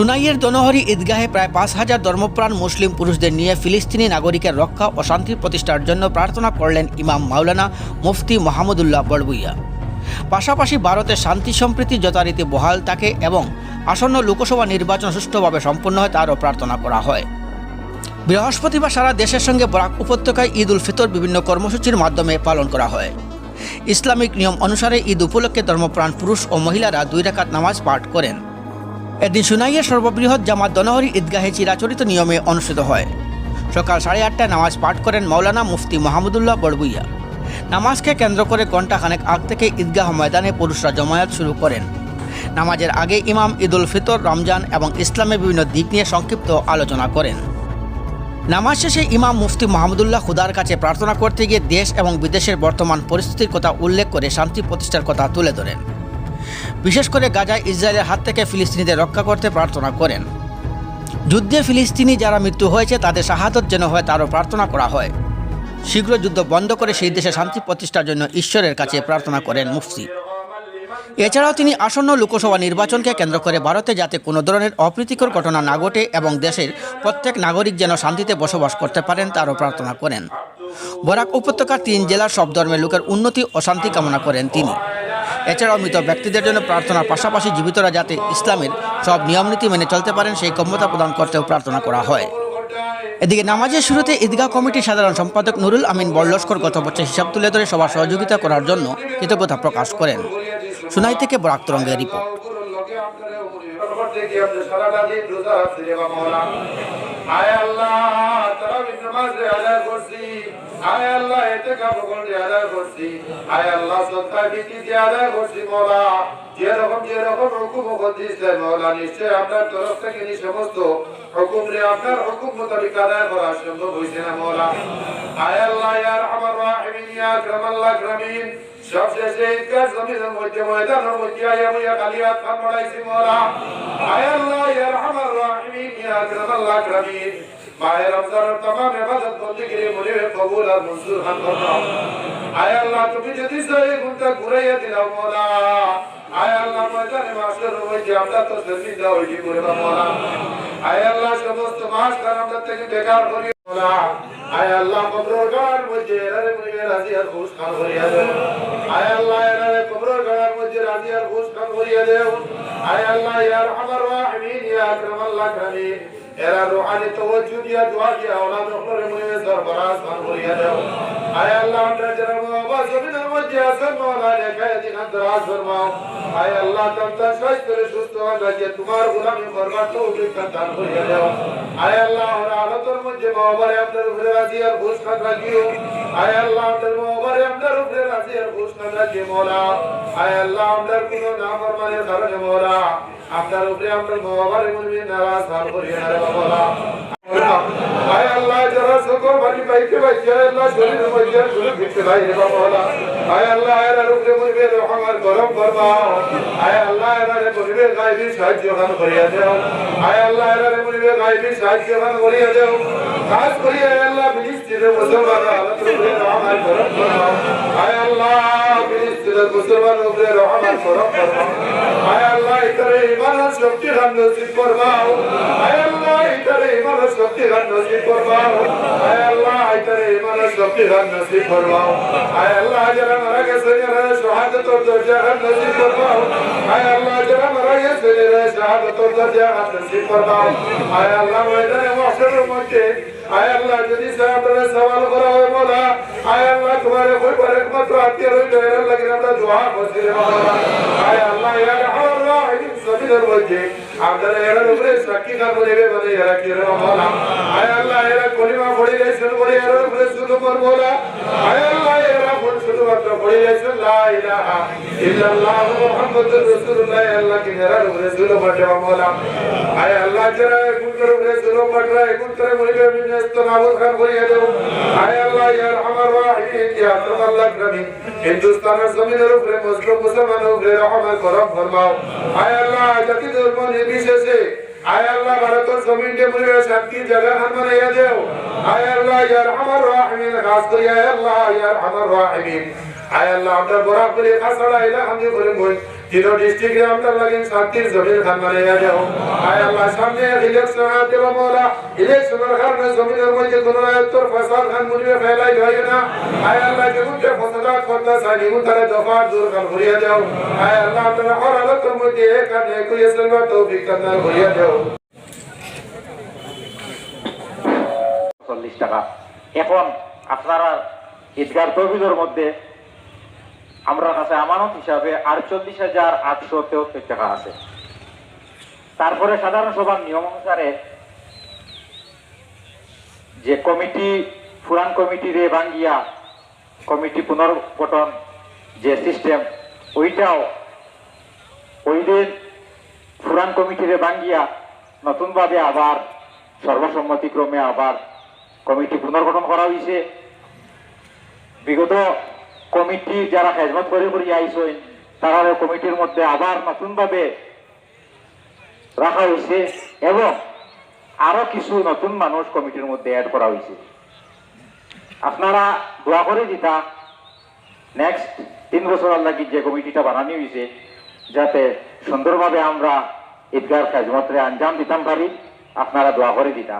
সুনাইয়ের দনহরি ঈদগাহে প্রায় পাঁচ হাজার ধর্মপ্রাণ মুসলিম পুরুষদের নিয়ে ফিলিস্তিনি নাগরিকের রক্ষা ও শান্তি প্রতিষ্ঠার জন্য প্রার্থনা করলেন ইমাম মাওলানা মুফতি মাহমুদুল্লাহ বড়বুইয়া পাশাপাশি ভারতের শান্তি সম্প্রীতি যথারীতি বহাল থাকে এবং আসন্ন লোকসভা নির্বাচন সুষ্ঠুভাবে সম্পন্ন হয় তারও প্রার্থনা করা হয়। বৃহস্পতিবার সারা দেশের সঙ্গে বরাক উপত্যকায় ঈদ উল ফিতর বিভিন্ন কর্মসূচির মাধ্যমে পালন করা হয়। ইসলামিক নিয়ম অনুসারে ঈদ উপলক্ষে ধর্মপ্রাণ পুরুষ ও মহিলারা দুই রাকাত নামাজ পাঠ করেন। এদিন সুনাইয়ের সর্ববৃহৎ জামাত দনহরি ঈদগাহে চিরাচরিত নিয়মে অনুষ্ঠিত হয়। সকাল সাড়ে আটটায় নামাজ পাঠ করেন মাওলানা মুফতি মাহমুদুল্লাহ বড়বুইয়া। নামাজকে কেন্দ্র করে ঘণ্টাখানেক আগ থেকে ঈদগাহ ময়দানে পুরুষরা জমায়েত শুরু করেন। নামাজের আগে ইমাম ঈদুল ফিতর, রমজান এবং ইসলামের বিভিন্ন দিক নিয়ে সংক্ষিপ্ত আলোচনা করেন। নামাজ শেষে ইমাম মুফতি মাহমুদুল্লাহ খুদার কাছে প্রার্থনা করতে গিয়ে দেশ এবং বিদেশের বর্তমান পরিস্থিতির কথা উল্লেখ করে শান্তি প্রতিষ্ঠার কথা তুলে ধরেন। বিশেষ করে গাজায় ইসরায়েলের হাত থেকে ফিলিস্তিনিদের রক্ষা করতে প্রার্থনা করেন। যুদ্ধে ফিলিস্তিনি যারা মৃত্যু হয়েছে, তাদের শাহাদত যেন হয় তারও প্রার্থনা করা হয়। শীঘ্র যুদ্ধ বন্ধ করে সেই দেশে শান্তি প্রতিষ্ঠার জন্য ঈশ্বরের কাছে প্রার্থনা করেন মুফতি। এছাড়াও তিনি আসন্ন লোকসভা নির্বাচনকে কেন্দ্র করে ভারতে যাতে কোনো ধরনের অপ্রীতিকর ঘটনা না ঘটে এবং দেশের প্রত্যেক নাগরিক যেন শান্তিতে বসবাস করতে পারেন তারও প্রার্থনা করেন। বরাক উপত্যকার তিন জেলার সব ধর্মের লোকের উন্নতি ও শান্তি কামনা করেন তিনি। এছাড়াও মৃত ব্যক্তিদের জন্য প্রার্থনার পাশাপাশি জীবিতরা যাতে ইসলামের সব নিয়মনীতি মেনে চলতে পারেন, সেই ক্ষমতা প্রদান করতেও প্রার্থনা করা হয়। এদিকে নামাজের শুরুতে ঈদগাহ কমিটির সাধারণ সম্পাদক নুরুল আমিন বল্লস্কর গত বছর হিসাব তুলে ধরে সবার সহযোগিতা করার জন্য কৃতজ্ঞতা প্রকাশ করেন। সুনাই থেকে বরাক তরঙ্গের রিপোর্ট। আল্লাহ আল্লাহ আল্লাহ আপনার রে আপনার আদায় করা সম্ভব হয়েছে না আয় আল্লাহ আমার আকরামিন সবশেষে ঈদগাহ জমিনের মধ্যে ময়দানের মধ্যে আয়া মুয়া কালিয়াত খান বাড়াইছি আয় আল্লাহ ইয়া আকরামাল্লাহ আকরামিন মাহে রমজানের तमाम ইবাদত বন্দেগী মুনিব কবুল আর মঞ্জুর খান ফরমাও আয় আল্লাহ তুমি যদি সেই গুণটা ঘুরাইয়া দিলাও মৌলা আয় আল্লাহ ময়দানে মাসের মধ্যে আমরা তো শর্মিন্দা হইলি করে মৌলা আয় আল্লাহ সমস্ত মাস কার আমরা থেকে বেকার করি মৌলা আয় আল্লাহ কবরের গাড়ার মধ্যে এরারে মুনিবে রাজি আর খুশ খান করিয়া দেও আয় আল্লাহ এরারে কবরের গাড়ার মধ্যে রাজি আর খুশ খান করিয়া দেও আয় আল্লাহ ইয়া আরহামার রাহিমিন ইয়া আকরামাল্লাহ আকরামিন এরা রুহানি তওয়াজ্জু দিয়া দোয়া দিয়া ওলাদ রহমরে মুনিবে সরবরাজ খান করিয়া দেও আয় আল্লাহ আমরা যারা বাবা জমিনের মধ্যে আছেন মৌলা রেখায় দিন দরাজ ফরমাও আয় আল্লাহ তামতা স্বাস্থ্য সুস্থ রাখে তোমার গোলামি করবার তৌফিক দান করিয়া দেও আয় আল্লাহ ওরা আলোতর মধ্যে বাবারে আপনার উপরে রাজি আর খান রাখিও আয় আল্লাহ, আপনার বাবারে আপনার উপরে রাজি আর খান রাখিও মৌলা। আয় আল্লাহ, আপনার কোনো নাফরমানের কারণে, মৌলা। আপনার উপরে আপনার বাবারে মনে নারাজ দান করিয়া না বাবা আয় আল্লাহ যারা সকল বাড়ি বাইতে বাইতে আল্লাহ শরীর মধ্যে শুরু ফিরতে ভাই রে বাবা আয় আল্লাহ এরা রূপে মুরবে রহমার গরম ফরমাও আয় আল্লাহ এরা মুরবে গায়বি সাহায্য গান করিয়া দেও আয় আল্লাহ এরা মুরবে গায়বি সাহায্য গান করিয়া দেও খাস করিয়া আয় আল্লাহ ফিলিস্তিনের মুসলমান রূপে রহমার গরম ফরমাও আয় আল্লাহ ফিলিস্তিনের মুসলমান রহমার গরম ফরমাও আয় আল্লাহ, ইতরে ইমান আর শক্তি গান নসিব ফরমাও আয় আল্লাহ, ইতরে ইমান আর শক্তি গান নসিব ফরমাও আয় আল্লাহ, ইতরে ইমান আর শক্তি যদি সাহাবারা সওয়াল করা হয় মোলা আয় আল্লাহ, তোমার কই পরে একমাত্র আত্মীয় রইল এর লাগি আমরা দোয়া করছি রে আয় আল্লাহ ইয়া আল্লাহ, এই সবিনের মধ্যে। আপনারা এরা উপরে সাক্ষী না করিবে বলে এরা কি রে আয় আল্লাহ, এরা কলিমা পড়ে গেছেন বলে এর উপরে শুরু করব না। আয় শুধুমাত্র পড়ে গেছেন লা ইলাহা ইল্লাল্লাহ মুহাম্মাদুর রাসূলুল্লাহ আল্লাহ কি উপরে শুরু করতে মোলা আয় আল্লাহ, যারা গুণের উপরে শুরু করবে গুণের মরিবে বিনস্ত নাবুদ খান করিয়ে দেও আয় আল্লাহ, ইয়া রহমান রাহিম ইয়া আল্লাহ আকরামিন হিন্দুস্তানের জমিনের উপরে মুসলিম মুসলমানের উপরে রহমত করম ফরমাও। আয় আল্লাহ জাতি ধর্ম নির্বিশেষে আয় আল্লাহ, ভারতের জমিনকে মুড়ে শান্তি জায়গা খান বানাইয়া দেও। আয় আল্লাহ, ইয়ার আমার রাহিম খাস করি আয় আল্লাহ, ইয়ার আমার রাহিম আয় আল্লাহ, আমরা বরাবর খাস তিনো ডিস্ট্রিক্টে আমরা লাগে শান্তির জমিন খান বানাইয়া দেও আয় আল্লাহ, সামনে ইলেকশন আতে মামলা ইলেকশনের কারণে জমিনের মধ্যে কোন তোর ফসল খান মুড়িয়ে ফেলাই হয় না। আয় আল্লাহ যেমন যে ফসলাত করতে চাই নিগুন তারে দফা দূর খান ভরিয়া দেও। আয় আল্লাহ, আপনারা হর আলোকের মধ্যে এখান একই ইসলাম তৌফিক কান্নার ভরিয়া দেও। চল্লিশ টাকা। এখন আপনারা ঈদগার তহবিলের মধ্যে আমরা কাছে আমানত হিসাবে আটচল্লিশ হাজার আটশো তেহত্তর টাকা আছে। তারপরে সাধারণ সভার নিয়ম অনুসারে যে কমিটি, ফুরান কমিটিরে ভাঙ্গিয়া কমিটি পুনর্গঠন যে সিস্টেম, ওইটাও ওই দিন ফুরান কমিটিরে ভাঙ্গিয়া নতুনভাবে আবার সর্বসম্মতিক্রমে আবার কমিটি পুনর্গঠন করা হয়েছে বিগত কমিটি যারা খেজমত করে করে আইসেন তারা কমিটির মধ্যে আবার নতুনভাবে রাখা হয়েছে এবং আরও কিছু নতুন মানুষ কমিটির মধ্যে অ্যাড করা হয়েছে। আপনারা দোয়া করে দিতা নেক্সট তিন বছর লাগি যে কমিটিটা বানানো হয়েছে, যাতে সুন্দরভাবে আমরা ঈদগার খেজমতরে আঞ্জাম দিতাম পারি, আপনারা দোয়া করে দিতা।